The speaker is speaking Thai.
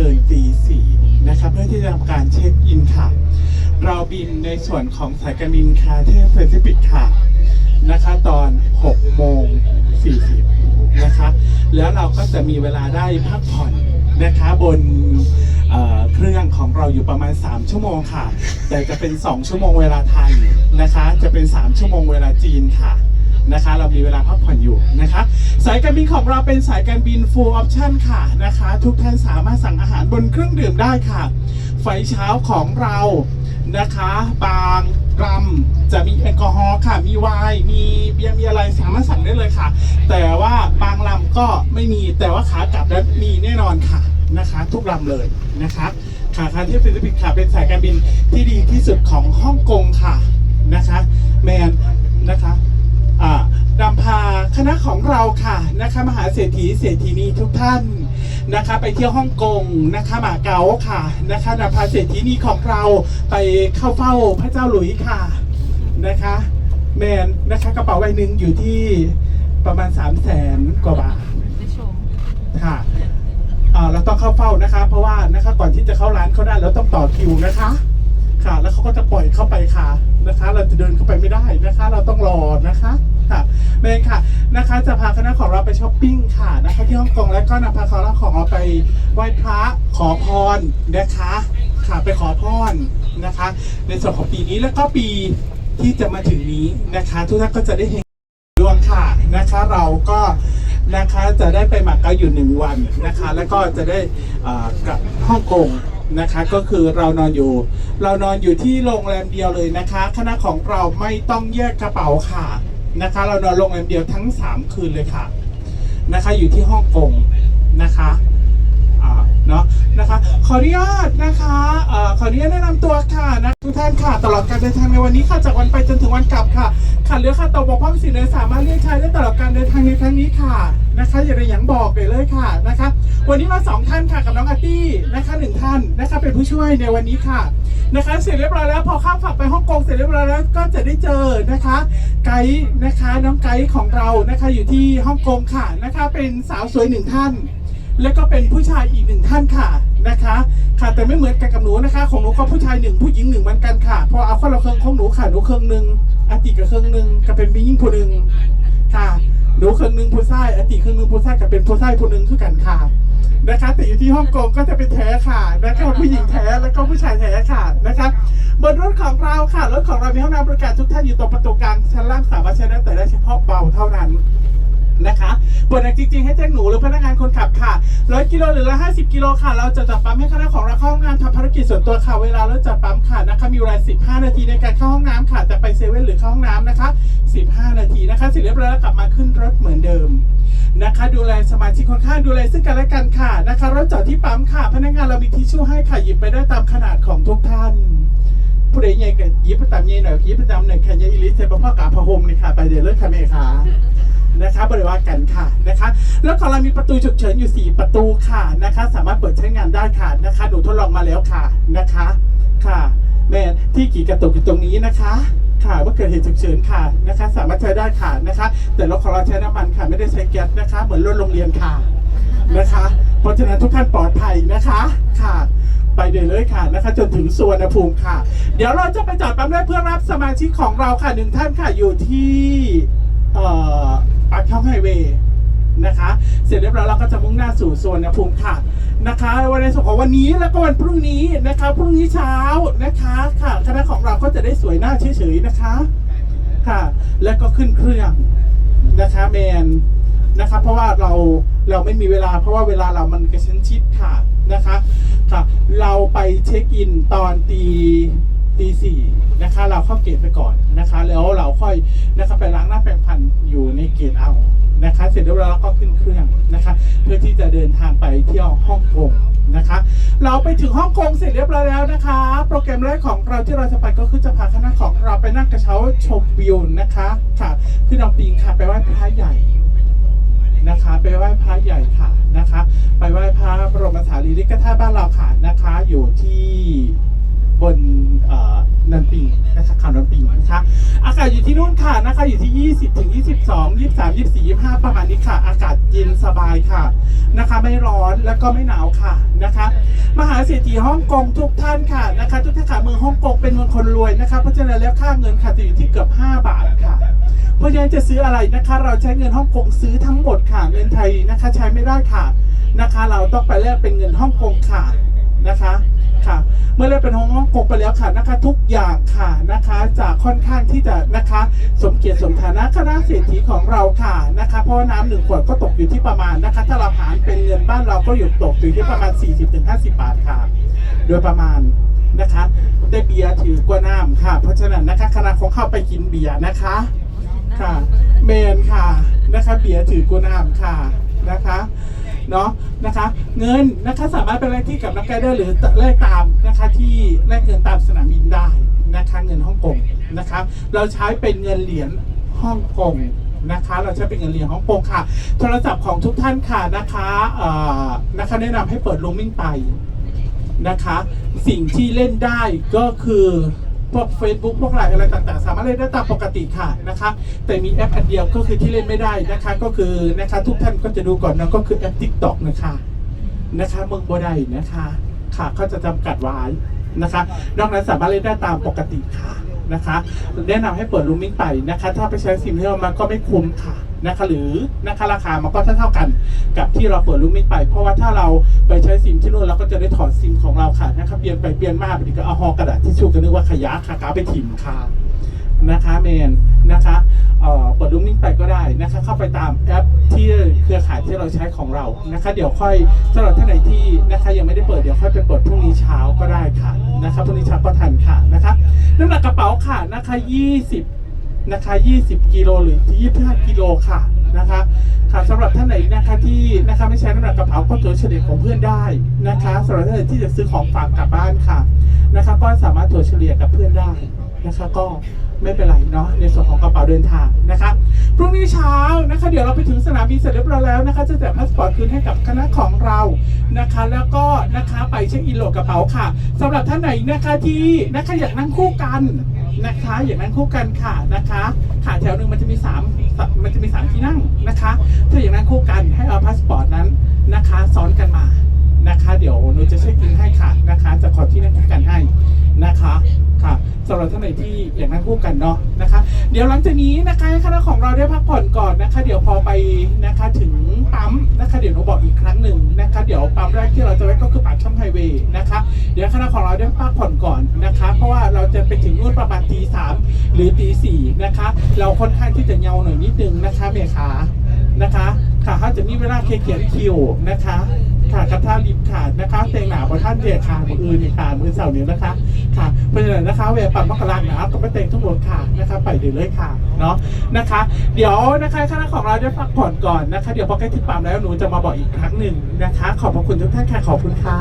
กินตีสี่นะคะเพื่อที่จะทำการเช็คอินค่ะ เราบินในส่วนของสายการบินคาเทพแปซิฟิกค่ะนะคะตอน 6 โมง 40 นะคะ แล้วเราก็จะมีเวลาได้พักผ่อนนะคะบนเเครื่องของเราอยู่ประมาณ 3 ชั่วโมงค่ะ แต่จะเป็น 2 ชั่วโมงเวลาไทยนะคะ จะเป็น 3 ชั่วโมงเวลาจีนค่ะ นะคะ เรามีเวลาพักผ่อนอยู่นะคะสายการบินของเราเป็นสายการบิน full option ค่ะนะคะ ทุกท่านสามารถสั่งอาหารบนเครื่องดื่มได้ค่ะ ไฟเช้าของเรานะคะ บางรำจะมีแอลกอฮอล์ค่ะ มีไวน์มีเบียร์มีอะไรสามารถสั่งได้เลยค่ะ แต่ว่าบางลำก็ไม่มีแต่ว่าขากลับแล้วมีแน่นอนค่ะนะคะ ทุกลำเลยนะคะขาคาที่ฟิลิปปินส์ค่ะเป็นสายการบินที่ดีที่สุดของฮ่องกงค่ะนะคะ แมนนะคะ นำพาคณะของเราค่ะนะคะมหาเศรษฐีเศรษฐีนีทุกท่านนะคะไปเที่ยวฮ่องกงนะคะหมาเก๊าค่ะนะคะนำพาเศรษฐีนีของเราไปเข้าเฝ้าพระเจ้าหลุยส์ค่ะนะคะแมนนะคะกระเป๋าใบหนึ่งอยู่ที่ประมาณ3 0 0แสนกว่าบาทค่ะเราต้องเข้าเฝ้านะคะ เพราะว่านะคะก่อนที่จะเข้าร้านเขาได้เราต้องต่อคิวนะคะ ค่ะ แล้วเขาก็จะปล่อยเข้าไปค่ะนะคะ เราจะเดินเข้าไปไม่ได้นะคะ เราต้องรอนะคะ ค่ะเมนค่ะนะคะ จะพาคณะของเราไปช้อปปิ้งค่ะนะคะที่ฮ่องกงแล้วก็นำพาคณะของเราไปไหว้พระขอพรนะคะค่ะไปขอพรนะคะ ในส่วนของปีนี้แล้วก็ปีที่จะมาถึงนี้นะคะ ทุกท่านก็จะได้เห็นดวงค่ะนะคะ เราก็นะคะจะได้ไปหมักเกาอยู่หนึ่งวันนะคะ แล้วก็จะได้อ่ากลับฮ่องกงนะคะก็คือเรานอนอยู่ เรานอนอยู่ที่โรงแรมเดียวเลยนะคะ คณะของเราไม่ต้องแยกกระเป๋าค่ะ นะคะ เรานอนโรงแรมเดียวทั้ง 3 คืนเลยค่ะนะคะ อยู่ที่ฮ่องกงนะคะเนาะนะคะ ขออนุญาตนะคะเอ่อขออนุญาตแนะนำตัวค่ะนะทุกท่านค่ะ ตลอดการเดินทางในวันนี้ค่ะ จากวันไปจนถึงวันกลับค่ะค่ะเรือค่ะตกบกพร่องสิ่งใดสามารถเรียกใช้ได้ตลอดการเดินทางในครั้งนี้ค่ะนะคะ อย่าได้ยังบอกเลยเลยค่ะนะคะ วันนี้มาสองท่านค่ะกับน้องอาร์ตี้นะคะหนึ่งท่านนะคะเป็นผู้ช่วยในวันนี้ค่ะนะคะ เสร็จเรียบร้อยแล้วพอข้ามฝั่งไป กงเสร็จเรียบร้อยแล้วก็จะได้เจอนะคะ ไกด์นะคะน้องไกด์ของเรานะคะอยู่ที่ฮ่องกงค่ะนะคะ เป็นสาวสวยหนึ่งท่าน แล้วก็เป็นผู้ชายอีกหนึ่งท่านค่ะนะคะ ค่ะแต่ไม่เหมือนกันกับหนูนะคะ ของหนูก็ผู้ชายหนึ่งผู้หญิงหนึ่งเหมือนกันค่ะพอเอาคนละเครื่องของหนูค่ะหนูเครื่องหนึ่งอาติกับเครื่องหนึ่งก็เป็นผู้หญิงผู้หนึ่งค่ะ หนูครึ่งหนึ่งผู้ชายอติครึ่งหนึ่งผู้ชายกับเป็นผู้ชายผู้หนึ่งคือกันค่ะนะคะแต่อยู่ที่ฮ่องกงก็จะเป็นแท้ค่ะนะคะผู้หญิงแท้แล้วก็ผู้ชายแท้ค่ะนะคะบนรถของเราค่ะรถของเรามีห้องน้ำบริการทุกท่านอยู่ตรงประตูกลางชั้นล่างสามารถใช้ได้แต่ได้เฉพาะเบาเท่านั้น นะคะบทจริงๆให้แจ้งหนูหรือพนักงานคนขับค่ะร้อยกิโลหรือละห้าสิบกิโลค่ะ เราจะจัดปั๊มให้คณะของเราเข้าห้องน้ำทำภารกิจส่วนตัวค่ะ เวลาเราจัดปั๊มค่ะนะคะ มีเวลา 15 นาทีในการเข้าห้องน้ำค่ะ จะไปเซเว่นหรือเข้าห้องน้ำนะคะ 15 นาทีนะคะ เสร็จเรียบร้อยแล้วกลับมาขึ้นรถเหมือนเดิมนะคะ ดูแลสมาชิกคนข้างดูแลซึ่งกันและกันค่ะนะคะรถจอดที่ปั๊มค่ะ พนักงานเรามีทิชชู่ให้ค่ะหยิบไปได้ตามขนาดของทุกท่านผู้ใดใหญ่ก็หยิบไปตามใหญ่หน่อยหยิบไปตามหนึ่งแค่ยายอิลิสเซปพ่อกาพะหมนี่ค่ะไปเดี๋ยวเลิกค่ะแม่ค่ะ นะคะบริวารกันค่ะนะคะ แล้วของเรามีประตูฉุกเฉินอยู่ 4 ประตูค่ะนะคะ สามารถเปิดใช้งานได้ค่ะนะคะหนูทดลองมาแล้วค่ะนะคะค่ะแม่ที่ขี่กระตุกอยู่ตรงนี้นะคะค่ะว่าเกิดเหตุฉุกเฉินค่ะนะคะ สามารถใช้ได้ค่ะนะคะ แต่รถของเราใช้น้ำมันค่ะไม่ได้ใช้แก๊สนะคะ เหมือนรถโรงเรียนค่ะนะคะ เพราะฉะนั้นทุกท่านปลอดภัยนะคะค่ะ ไปเดี๋ยเลยค่ะนะคะ จนถึงสวรรณภูมิค่ะ เดี๋ยวเราจะไปจอดปั๊มได้เพื่อรับสมาชิกของเราค่ะหนึ่งท่านค่ะอยู่ที่ เอ่อปากช่องไฮเวย์นะคะ เสร็จเรียบร้อยเราก็จะมุ่งหน้าสู่สวนภูมิค่ะนะคะวันในส่วนของวันนี้แล้วก็วันพรุ่งนี้นะคะพรุ่งนี้เช้านะคะค่ะคณะของเราก็จะได้สวยหน้าเฉยๆนะคะค่ะ แล้วก็ขึ้นเครื่องนะคะแมนนะคะเพราะว่าเราเราไม่มีเวลา เพราะว่าเวลาเรามันกระชั้นชิดค่ะนะคะค่ะเราไปเช็คอินตอนตีตีสี่นะคะ เราเข้าเกตไปก่อนนะคะ แล้วเราค่อยนะคะไปล้างหน้าแปรงฟันอยู่ในเกตเอา นะคะเสร็จแล้วเราก็ขึ้นเครื่องนะคะเพื่อที่จะเดินทางไปเที่ยวฮ่องกงนะคะ เราไปถึงฮ่องกงเสร็จเรียบร้อยแล้วนะคะ โปรแกรมแรกของเราที่เราจะไปก็คือจะพาคณะของเราไปนั่งกระเช้าชมวิวนะคะค่ะคือน้องปิงค่ะไปไหว้พระใหญ่นะคะ ไปไหว้พระใหญ่ค่ะนะคะ ไปไหว้พระบรมสารีริกธาตุบ้านเราค่ะนะคะ อยู่ที่ บนนเอ่อนันปิงนะคะข่าวนันปิงนะคะ อากาศอยู่ที่นู่นค่ะนะคะอยู่ที่ 20ถึง22 23 24 25 ประมาณนี้ค่ะ อากาศเย็นสบายค่ะนะคะ ไม่ร้อนแล้วก็ไม่หนาวค่ะนะคะ มหาเศรษฐีฮ่องกงทุกท่านค่ะนะคะ ทุกท่านค่ะเมืองฮ่องกงเป็นเมืองคนรวยนะคะเพราะฉะนั้นแล้วค่าเงินค่ะจะอยู่ที่เกือบ 5 บาทค่ะเพราะฉะนั้นจะซื้ออะไรนะคะ เราใช้เงินฮ่องกงซื้อทั้งหมดค่ะเงินไทยนะคะ ใช้ไม่ได้ค่ะนะคะ เราต้องไปแลกเป็นเงินฮ่องกงค่ะนะคะ ค่ะ เมื่อแลกเป็นฮ่องกงไปแล้วค่ะนะคะ ทุกอย่างค่ะนะคะจะค่อนข้างที่จะนะคะ สมเกียรติสมฐานะคณะเศรษฐีของเราค่ะนะคะ เพราะว่าน้ำหนึ่งขวดก็ตกอยู่ที่ประมาณนะคะ ถ้าเราหารเป็นเงินบ้านเราก็อยู่ตกอยู่ที่ประมาณ 40-50 บาทค่ะ โดยประมาณนะคะได้เบียร์ถือกว่าน้ำค่ะ เพราะฉะนั้นนะคะคณะของเข้าไปกินเบียร์นะคะค่ะเมนค่ะนะคะ เบียร์ถือกุนามค่ะนะคะ เนาะนะคะ เงินนะคะสามารถไปแลกที่กับนักไกด์ได้หรือแลกตามนะคะที่แลกเงินตามสนามบินได้นะคะเงินฮ่องกงนะคะเราใช้เป็นเงินเหรียญฮ่องกงนะคะเราใช้เป็นเงินเหรียญฮ่องกงค่ะ โทรศัพท์ของทุกท่านค่ะนะคะเอ่อนะคะแนะนำให้เปิดลูมิ่งไปนะคะ สิ่งที่เล่นได้ก็คือ พวก Facebook พวกไลน์อะไรต่างๆ สามารถเล่นได้ตามปกติค่ะนะคะ แต่มีแอปอันเดียวก็คือที่เล่นไม่ได้นะคะ ก็คือนะคะทุกท่านก็จะดูก่อนนะก็คือแอป TikTok นะคะนะคะเมืองบัวใดนะคะค่ะเขาจะจำกัดไว้นะคะนอกนั้นสามารถเล่นได้ตามปกติค่ะนะคะ แนะนำให้เปิดรูมมิ่งไปนะคะ ถ้าไปใช้ซิมที่เรามาก็ไม่คุ้มค่ะ นะคะหรือนะคะราคามันก็เท่าๆกันกับที่เราเปิดรูมมิ่งไป เพราะว่าถ้าเราไปใช้ซิมที่นู่นเราก็จะได้ถอดซิมของเราค่ะนะคะเปลี่ยนไปเปลี่ยนมาบางทีก็เอาห่อกระดาษที่ชูกันนึกว่าขยะค่ะกาไปถิ่มค่ะนะคะเมนนะคะเอ่อเปิดรูมมิ่งไปก็ได้นะคะ เข้าไปตามแอปที่เครือข่ายที่เราใช้ของเรานะคะ เดี๋ยวค่อยสำหรับท่านไหนที่นะคะยังไม่ได้เปิดเดี๋ยวค่อยไปเปิดพรุ่งนี้เช้าก็ได้ค่ะนะคะพรุ่งนี้เช้าก็ทันค่ะนะคะน้ำหนักกระเป๋าค่ะนะคะ 20 นะคะ 20 กิโลหรือ 25 กิโลค่ะนะคะค่ะสำหรับท่านไหนนะคะที่นะคะไม่ใช้น้ำหนักกระเป๋าก็ตัวเฉลี่ยของเพื่อนได้นะคะสำหรับท่านไหนที่จะซื้อของฝากกลับบ้านค่ะนะคะ ก็สามารถตัวเฉลี่ยกับเพื่อนได้นะคะ ก็ไม่เป็นไรเนาะในส่วนของกระเป๋าเดินทางนะคะพรุ่งนี้เช้านะคะ เดี๋ยวเราไปถึงสนามบินเสร็จเรียบร้อยแล้วนะคะ จะแจกพาสปอร์ตคืนให้กับคณะของเรานะคะ แล้วก็นะคะไปเช็คอินโหลดกระเป๋าค่ะสำหรับท่านไหนนะคะที่นะคะอยากนั่งคู่กัน นะคะ อย่างนั้นคู่กันค่ะนะคะขาแถวหนึ่งมันจะมีสามมันจะมีสามที่นั่งนะคะถ้าอย่างนั้นคู่กันให้เอาพาสปอร์ตนั้นนะคะ ซ้อนกันมานะคะ เดี๋ยวหนูจะเช็คอินให้ค่ะนะคะ จะขอที่นั่งคู่กันให้นะคะค่ะสำหรับท่านไหนที่อย่างนั้นคู่กันเนาะนะคะ เดี๋ยวหลังจากนี้นะคะให้คณะของเราได้พักผ่อนก่อนนะคะ เดี๋ยวพอไปนะคะถึงปั๊มนะคะ เดี๋ยวหนูบอกอีกครั้งหนึ่งนะคะ เดี๋ยวปั๊มแรกที่เราจะไว้ก็คือปากช่องไฮเวย์นะคะ เดี๋ยวคณะของเราได้พักผ่อนก่อนนะคะ เพราะว่าเรา จะไปถึงนู่นประมาณตีสามหรือตีสี่นะคะ เราค่อนข้างที่จะเงาหน่อยนิดนึงนะคะเมคานะคะค่ะเขาจะมีเวลาเคเขียนคิวนะคะค่ะกระท่าริมขาดนะคะเตงหนาประท่านเดียค่ะมืออื่นนี่ค่ะมือเสาร์นี้นะคะค่ะเพราะฉะนั้นนะคะเวลาปั่นมกราหนาวก็ไม่เตงทุกรถค่ะนะคะ ไปเรื่อยค่ะเนาะนะคะ เดี๋ยวนะคะคณะของเราได้พักผ่อนก่อนนะคะ เดี๋ยวพอใกล้ที่ปั๊มแล้วหนูจะมาบอกอีกครั้งหนึ่งนะคะ ขอบพระคุณทุกท่านค่ะขอบคุณค่ะ